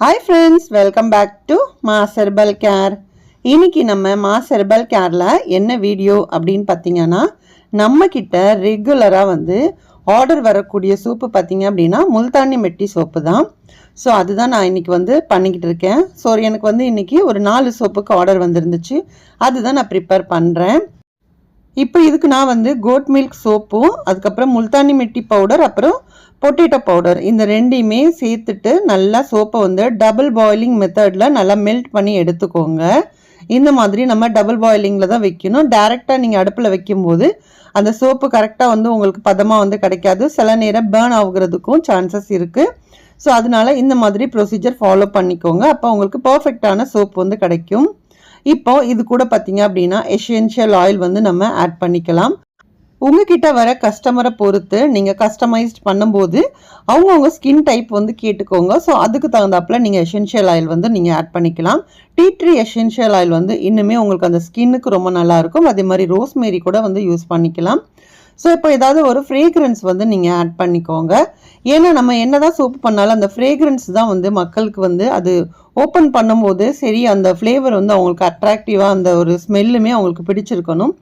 Hi friends welcome back to mass care இன்னைக்கு நம்ம மா ஹெர்பல் கேரில் என்ன வீடியோ அப்படின்னு பார்த்தீங்கன்னா நம்ம ரெகுலராக வந்து ஆர்டர் வரக்கூடிய சோப்பு பார்த்தீங்க அப்படின்னா முல்தானி மெட்டி சோப்பு தான். ஸோ அதுதான் நான் இன்னைக்கு வந்து பண்ணிக்கிட்டு இருக்கேன். ஸோ எனக்கு வந்து இன்றைக்கி ஒரு நாலு சோப்புக்கு ஆர்டர் வந்துருந்துச்சு. அதுதான் நான் ப்ரிப்பேர் பண்ணுறேன் இப்போ இதுக்கு நான் வந்து கோட் மில்க் சோப்பும் அதுக்கப்புறம் முல்தானி மெட்டி பவுடர் அப்புறம் பொட்டேட்டோ பவுடர் இந்த ரெண்டையுமே சேர்த்துட்டு நல்லா சோப்பை வந்து டபுள் பாயிலிங் மெத்தடில் நல்லா மெல்ட் பண்ணி எடுத்துக்கோங்க. இந்த மாதிரி நம்ம டபுள் பாயிலிங்கில் தான் வைக்கணும். டேரெக்டாக நீங்கள் அடுப்பில் வைக்கும்போது அந்த சோப்பு கரெக்டாக வந்து உங்களுக்கு பதமாக வந்து கிடைக்காது. சில நேரம் பேர்ன் ஆகுறதுக்கும் சான்சஸ் இருக்குது ஸோ அதனால இந்த மாதிரி ப்ரொசீஜர் ஃபாலோ பண்ணிக்கோங்க. அப்போ உங்களுக்கு பர்ஃபெக்டான சோப் வந்து கிடைக்கும். இப்போ இது கூட பார்த்தீங்க அப்படின்னா எசென்ஷியல் ஆயில் வந்து நம்ம ஆட் பண்ணிக்கலாம். உங்ககிட்ட வர கஸ்டமரை பொறுத்து நீங்கள் கஸ்டமைஸ்ட் பண்ணும்போது அவங்கவுங்க ஸ்கின் டைப் வந்து கேட்டுக்கோங்க. ஸோ அதுக்கு தகுந்தாப்புல நீங்கள் எசென்ஷியல் ஆயில் வந்து நீங்கள் ஆட் பண்ணிக்கலாம். டீ ட்ரீ எசென்ஷியல் ஆயில் வந்து இன்னுமே உங்களுக்கு அந்த ஸ்கின்னுக்கு ரொம்ப நல்லா இருக்கும். அதே மாதிரி ரோஸ்மேரி கூட வந்து யூஸ் பண்ணிக்கலாம். ஸோ இப்போ ஏதாவது ஒரு ஃப்ரேக்ரன்ஸ் வந்து நீங்கள் ஆட் பண்ணிக்கோங்க. ஏன்னா நம்ம என்ன தான் சோப்பு பண்ணாலும் அந்த ஃப்ரேக்ரன்ஸ் தான் வந்து மக்களுக்கு வந்து அது ஓப்பன் பண்ணும்போது சரி அந்த ஃப்ளேவர் வந்து அவங்களுக்கு அட்ராக்டிவாக அந்த ஒரு ஸ்மெல்லுமே அவங்களுக்கு பிடிச்சிருக்கணும்.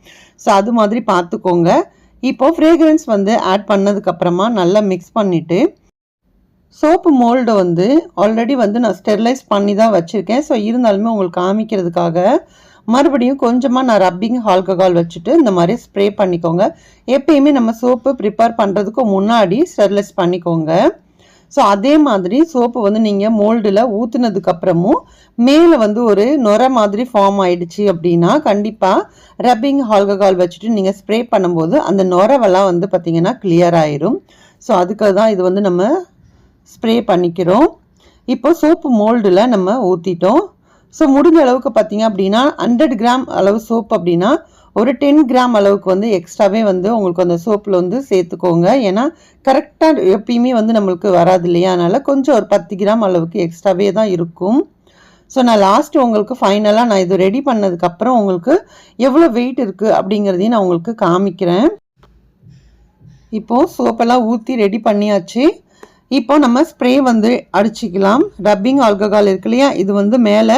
ஸோ அது மாதிரி பார்த்துக்கோங்க. இப்போது ஃப்ரேக்ரன்ஸ் வந்து ஆட் பண்ணதுக்கப்புறமா நல்லா மிக்ஸ் பண்ணிவிட்டு சோப்பு மோல்டு வந்து ஆல்ரெடி வந்து நான் ஸ்டெர்லைஸ் பண்ணி தான் வச்சுருக்கேன். ஸோ இருந்தாலுமே உங்களுக்கு காமிக்கிறதுக்காக மறுபடியும் கொஞ்சமாக நான் ரப்பிங் ஆல்கஹால் வச்சுட்டு இந்த மாதிரி ஸ்ப்ரே பண்ணிக்கோங்க. எப்பயுமே நம்ம சோப்பு ப்ரிப்பேர் பண்ணுறதுக்கு முன்னாடி ஸ்டெர்லைஸ் பண்ணிக்கோங்க. ஸோ அதே மாதிரி சோப்பு வந்து நீங்கள் மோல்டில் ஊற்றுனதுக்கப்புறமும் மேலே வந்து ஒரு நுர மாதிரி ஃபார்ம் ஆயிடுச்சு அப்படின்னா கண்டிப்பாக ரப்பிங் ஆல்கஹால் வச்சுட்டு நீங்கள் ஸ்ப்ரே பண்ணும்போது அந்த நுரவெல்லாம் வந்து பார்த்திங்கன்னா கிளியர் ஆயிரும். ஸோ அதுக்காக தான் இது வந்து நம்ம ஸ்ப்ரே பண்ணிக்கிறோம். இப்போ சோப்பு மோல்டில் நம்ம ஊற்றிட்டோம் ஸோ முடிஞ்ச அளவுக்கு பார்த்தீங்க அப்படின்னா ஹண்ட்ரட் கிராம் அளவு சோப் அப்படின்னா ஒரு டென் கிராம் அளவுக்கு வந்து எக்ஸ்ட்ராவே வந்து உங்களுக்கு அந்த சோப்பில் வந்து சேர்த்துக்கோங்க. ஏன்னா கரெக்டாக எப்பயுமே வந்து நம்மளுக்கு வராது இல்லையா? அதனால் கொஞ்சம் ஒரு பத்து கிராம் அளவுக்கு எக்ஸ்ட்ராவே தான் இருக்கும். ஸோ நான் லாஸ்ட்டு உங்களுக்கு ஃபைனலாக நான் இது ரெடி பண்ணதுக்கப்புறம் உங்களுக்கு எவ்வளோ வெயிட் இருக்குது அப்படிங்கிறதையும் நான் உங்களுக்கு காமிக்கிறேன். இப்போது சோப்பெல்லாம் ஊற்றி ரெடி பண்ணியாச்சு. இப்போ நம்ம ஸ்ப்ரே வந்து அடிச்சிக்கலாம். ரப்பிங் ஆல்கஹால் இருக்கு இல்லையா? இது வந்து மேலே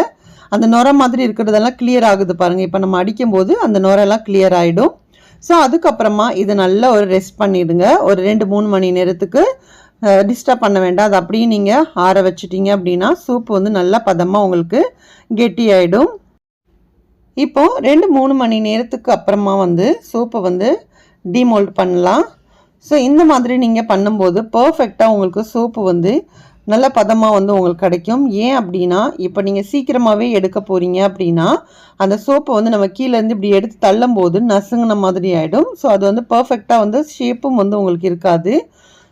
அந்த நுர மாதிரி இருக்கிறதெல்லாம் கிளியர் ஆகுது பாருங்கள் இப்போ நம்ம அடிக்கும்போது அந்த நுரெல்லாம் கிளியர் ஆகிடும் ஸோ அதுக்கப்புறமா இதை நல்லா ஒரு ரெஸ்ட் பண்ணிடுங்க. ஒரு ரெண்டு மூணு மணி நேரத்துக்கு டிஸ்டர்ப் பண்ண வேண்டாம். அது அப்படியே நீங்கள் ஆற வச்சிட்டிங்க அப்படின்னா சூப் வந்து நல்லா பதமாக உங்களுக்கு கெட்டி ஆகிடும் ரெண்டு மூணு மணி நேரத்துக்கு அப்புறமா வந்து சூப்பை வந்து டிமோல்ட் பண்ணலாம். ஸோ இந்த மாதிரி நீங்கள் பண்ணும்போது பர்ஃபெக்டாக உங்களுக்கு சோப்பு வந்து நல்ல பதமாக வந்து உங்களுக்கு கிடைக்கும். ஏன் அப்படின்னா இப்போ நீங்கள் சீக்கிரமாகவே எடுக்க போகிறீங்க அப்படின்னா அந்த சோப்பை வந்து நம்ம கீழேருந்து இப்படி எடுத்து தள்ளும் போது நசுங்கின மாதிரி ஆகிடும் ஸோ அது வந்து பர்ஃபெக்டாக வந்து ஷேப்பும் வந்து உங்களுக்கு இருக்காது.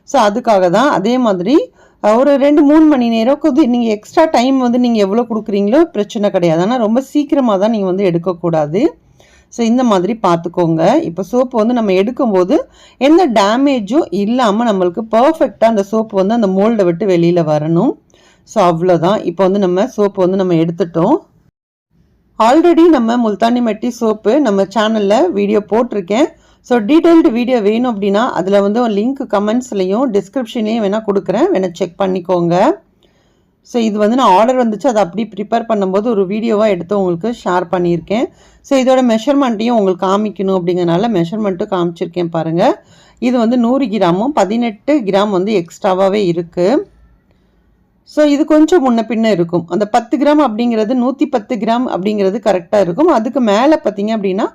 ஸோ அதுக்காக தான் அதே மாதிரி ஒரு ரெண்டு மூணு மணி நேரம் கொஞ்சம் நீங்கள் எக்ஸ்ட்ரா டைம் வந்து நீங்கள் எவ்வளோ கொடுக்குறீங்களோ பிரச்சனை கிடையாது. ஆனால் ரொம்ப சீக்கிரமாக தான் நீங்கள் வந்து எடுக்கக்கூடாது. ஸோ இந்த மாதிரி பார்த்துக்கோங்க. இப்போ சோப்பு வந்து நம்ம எடுக்கும்போது எந்த டேமேஜும் இல்லாமல் நம்மளுக்கு பர்ஃபெக்டாக அந்த சோப்பு வந்து அந்த மோல்டை விட்டு வெளியில் வரணும். ஸோ அவ்வளோதான் இப்போ வந்து நம்ம சோப்பு வந்து நம்ம எடுத்துட்டோம். ஆல்ரெடி நம்ம முல்தானி மெட்டி சோப்பு நம்ம சேனலில் வீடியோ போட்டிருக்கேன். ஸோ டீட்டெயில்டு வீடியோ வேணும் அப்படின்னா அதில் வந்து லிங்க் கமெண்ட்ஸ்லையும் டிஸ்கிரிப்ஷன்லேயும் வேணால் கொடுக்குறேன். வேணால் செக் பண்ணிக்கோங்க. ஸோ இது வந்து நான் ஆர்டர் வந்துச்சு. அதை அப்படி ப்ரிப்பேர் பண்ணும்போது ஒரு வீடியோவாக எடுத்து உங்களுக்கு ஷேர் பண்ணியிருக்கேன். ஸோ இதோட மெஷர்மெண்ட்டையும் உங்களுக்கு காமிக்கணும் அப்படிங்கிறனால மெஷர்மெண்ட்டும் காமிச்சிருக்கேன் பாருங்கள் இது வந்து நூறு கிராமும் பதினெட்டு கிராம் வந்து எக்ஸ்ட்ராவாகவே இருக்குது ஸோ இது கொஞ்சம் முன்ன பின்ன இருக்கும். அந்த பத்து கிராம் அப்படிங்கிறது நூற்றி பத்து கிராம் அப்படிங்கிறது கரெக்டாக இருக்கும். அதுக்கு மேலே பார்த்தீங்க அப்படின்னா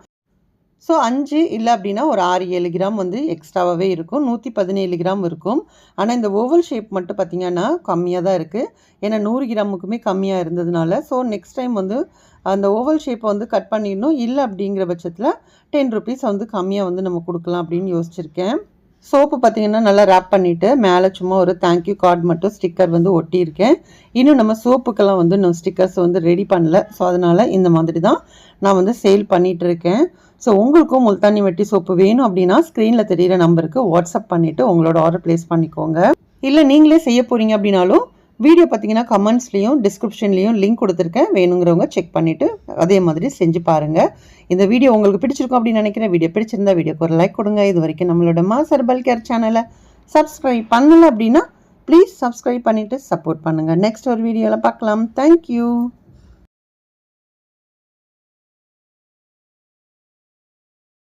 ஸோ அஞ்சு இல்லை அப்படின்னா ஒரு ஆறு ஏழு கிராம் வந்து எக்ஸ்ட்ராவாகவே இருக்கும். நூற்றி பதினேழு கிராம் இருக்கும். ஆனால் இந்த ஓவல் ஷேப் மட்டும் பார்த்திங்கன்னா கம்மியாக தான் இருக்குது ஏன்னா நூறு கிராமுக்குமே கம்மியாக இருந்ததுனால. ஸோ நெக்ஸ்ட் டைம் வந்து அந்த ஓவல் ஷேப்பை வந்து கட் பண்ணிடணும். இல்லை அப்படிங்கிற பட்சத்தில் டென் ருபீஸ் வந்து கம்மியாக வந்து நம்ம கொடுக்கலாம் அப்படின்னு யோசிச்சிருக்கேன். சோப்பு பார்த்தீங்கன்னா நல்லா ரேப் பண்ணிவிட்டு மேலே சும்மா ஒரு தேங்க்யூ கார்டு மட்டும் ஸ்டிக்கர் வந்து ஒட்டியிருக்கேன். இன்னும் நம்ம சோப்புக்கெல்லாம் வந்து இன்னும் ஸ்டிக்கர்ஸ் வந்து ரெடி பண்ணல. ஸோ அதனால் இந்த மாதிரி தான் நான் வந்து சேல் பண்ணிகிட்டு இருக்கேன். ஸோ உங்களுக்கும் முல்தானி வெட்டி சோப்பு வேணும் அப்படின்னா ஸ்க்ரீனில் தெரிகிற நம்பருக்கு வாட்ஸ்அப் பண்ணிவிட்டு உங்களோட ஆர்டர் ப்ளேஸ் பண்ணிக்கோங்க. இல்லை நீங்களே செய்ய போகிறீங்க அப்படின்னாலும் வீடியோ பார்த்தீங்கன்னா கமெண்ட்ஸ்லேயும் டிஸ்கிரிப்ஷன்லேயும் லிங்க் கொடுத்துருக்கேன். வேணுங்கிறவங்க செக் பண்ணிவிட்டு அதே மாதிரி செஞ்சு பாருங்கள் இந்த வீடியோ உங்களுக்கு பிடிச்சிருக்கும் அப்படின்னு நினைக்கிறேன். வீடியோ பிடிச்சிருந்தா வீடியோக்கு ஒரு லைக் கொடுங்க. இது வரைக்கும் நம்மளோட மாசர் பல் கேர் சேனலை சப்ஸ்கிரைப் பண்ணலை அப்படின்னா ப்ளீஸ் சப்ஸ்கிரைப் பண்ணிவிட்டு சப்போர்ட் பண்ணுங்கள் நெக்ஸ்ட் ஒரு வீடியோவில் பார்க்கலாம். தேங்க்யூ